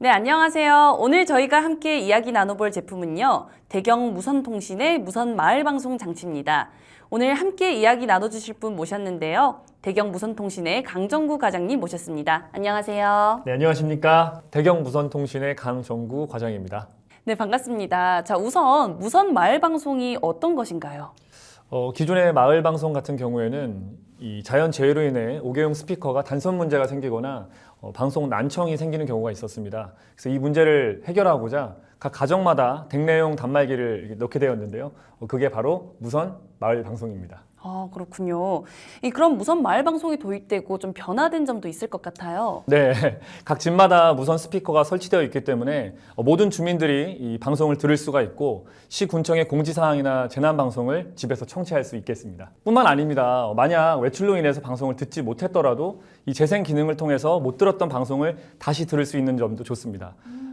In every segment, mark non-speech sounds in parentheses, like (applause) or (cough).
네, 안녕하세요. 오늘 저희가 함께 이야기 나눠볼 제품은요. 대경 무선통신의 무선 마을 방송 장치입니다. 오늘 함께 이야기 나눠주실 분 모셨는데요. 대경 무선통신의 강정구 과장님 모셨습니다. 안녕하세요. 네, 안녕하십니까. 대경 무선통신의 강정구 과장입니다. 네, 반갑습니다. 자, 우선 무선 마을 방송이 어떤 것인가요? 어, 기존의 마을 방송 같은 경우에는 이 자연 재해로 인해 5개용 스피커가 단선 문제가 생기거나 어, 방송 난청이 생기는 경우가 있었습니다. 그래서 이 문제를 해결하고자 각 가정마다 댁내용 단말기를 넣게 되었는데요. 어, 그게 바로 무선 마을 방송입니다. 아, 그렇군요. 이 그럼 무선 마을 방송이 도입되고 좀 변화된 점도 있을 것 같아요. 네, (laughs) 각 집마다 무선 스피커가 설치되어 있기 때문에 어, 모든 주민들이 이 방송을 들을 수가 있고 시 군청의 공지 사항이나 재난 방송을 집에서 청취할 수 있겠습니다. 뿐만 아닙니다. 어, 만약 외출로 인해서 방송을 듣지 못했더라도 이 재생 기능을 통해서 못 들었던 방송을 다시 들을 수 있는 점도 좋습니다. 아, 예,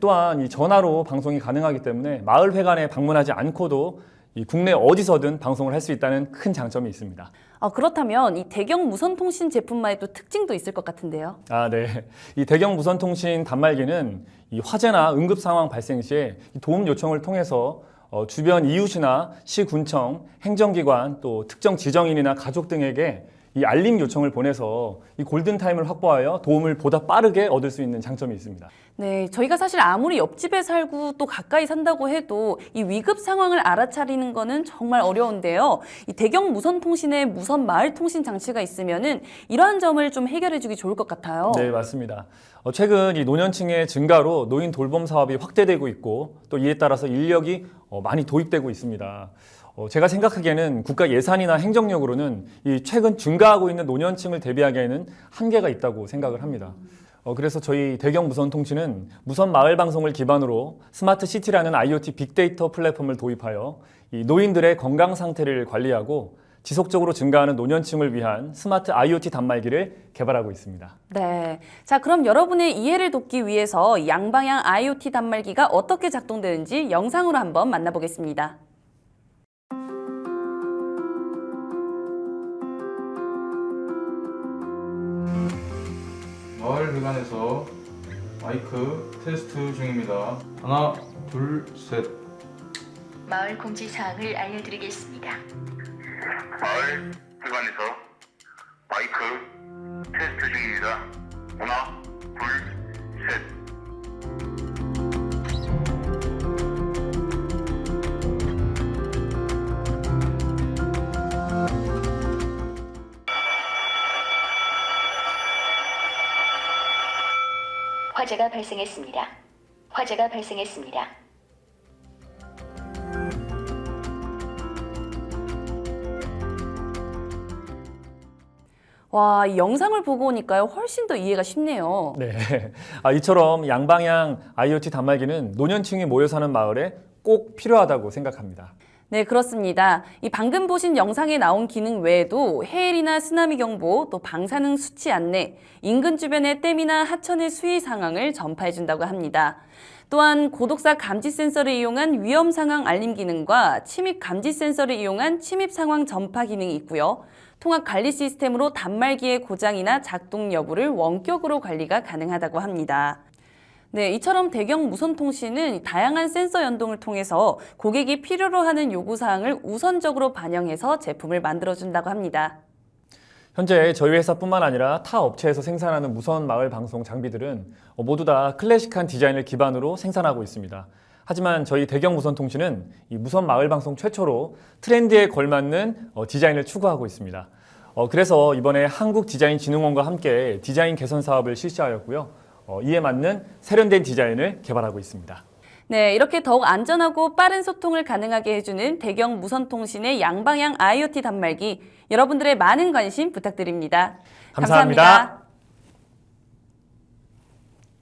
또한 이 전화로 방송이 가능하기 때문에 마을 회관에 방문하지 않고도 이 국내 어디서든 방송을 할 수 있다는 큰 장점이 있습니다. 아, 그렇다면 이 대경 무선 통신 제품만의 또 특징도 있을 것 같은데요. 아, 네. 이 대경 무선 통신 단말기는 이 화재나 응급 상황 발생 시에 이 도움 요청을 통해서 어, 주변 이웃이나 시군청, 행정기관 또 특정 지정인이나 가족 등에게 이 알림 요청을 보내서 이 골든 타임을 확보하여 도움을 보다 빠르게 얻을 수 있는 장점이 있습니다. 네, 저희가 사실 아무리 옆집에 살고 또 가까이 산다고 해도 이 위급 상황을 알아차리는 거는 정말 어려운데요. 이 대경 무선 통신의 무선 마을 통신 장치가 있으면은 이러한 점을 좀 해결해 주기 좋을 것 같아요. 네, 맞습니다. 어, 최근 이 노년층의 증가로 노인 돌봄 사업이 확대되고 있고 또 이에 따라서 인력이 어, 많이 도입되고 있습니다. 어, 제가 생각하기에는 국가 예산이나 행정력으로는 이 최근 증가하고 있는 노년층을 대비하기에는 한계가 있다고 생각을 합니다. 어, 그래서 저희 대경 무선 통신은 무선 마을 방송을 기반으로 스마트 시티라는 IoT 빅데이터 플랫폼을 도입하여 이 노인들의 건강 상태를 관리하고 지속적으로 증가하는 노년층을 위한 스마트 IoT 단말기를 개발하고 있습니다. 네. 자, 그럼 여러분의 이해를 돕기 위해서 양방향 IoT 단말기가 어떻게 작동되는지 영상으로 한번 만나보겠습니다. 마을 회관에서 마이크 테스트 중입니다. 하나, 둘, 셋. 마을 공지 사항을 알려드리겠습니다. 마을 회관에서 마이크 테스트 중입니다. 하나, 화재가 발생했습니다. 화재가 발생했습니다. 와, 이 영상을 보고 오니까요. 훨씬 더 이해가 쉽네요. 네. (laughs) 아, 이처럼 양방향 IoT 단말기는 노년층이 모여 사는 마을에 꼭 필요하다고 생각합니다. 네, 그렇습니다. 이 방금 보신 영상에 나온 기능 외에도 해일이나 쓰나미 경보, 또 방사능 수치 안내, 인근 주변의 댐이나 하천의 수위 상황을 전파해 준다고 합니다. 또한 고독사 감지 센서를 이용한 위험 상황 알림 기능과 침입 감지 센서를 이용한 침입 상황 전파 기능이 있고요. 통합 관리 시스템으로 단말기의 고장이나 작동 여부를 원격으로 관리가 가능하다고 합니다. 네, 이처럼 대경 무선통신은 다양한 센서 연동을 통해서 고객이 필요로 하는 요구사항을 우선적으로 반영해서 제품을 만들어준다고 합니다. 현재 저희 회사뿐만 아니라 타 업체에서 생산하는 무선 마을 방송 장비들은 어, 모두 다 클래식한 디자인을 기반으로 생산하고 있습니다. 하지만 저희 대경 무선 통신은 이 무선 마을 방송 최초로 트렌드에 걸맞는 어, 디자인을 추구하고 있습니다. 어, 그래서 이번에 한국디자인진흥원과 함께 디자인 개선 사업을 실시하였고요. 어, 이에 맞는 세련된 디자인을 개발하고 있습니다. 네, 이렇게 더욱 안전하고 빠른 소통을 가능하게 해주는 대경 무선통신의 양방향 IoT 단말기 여러분들의 많은 관심 부탁드립니다 감사합니다.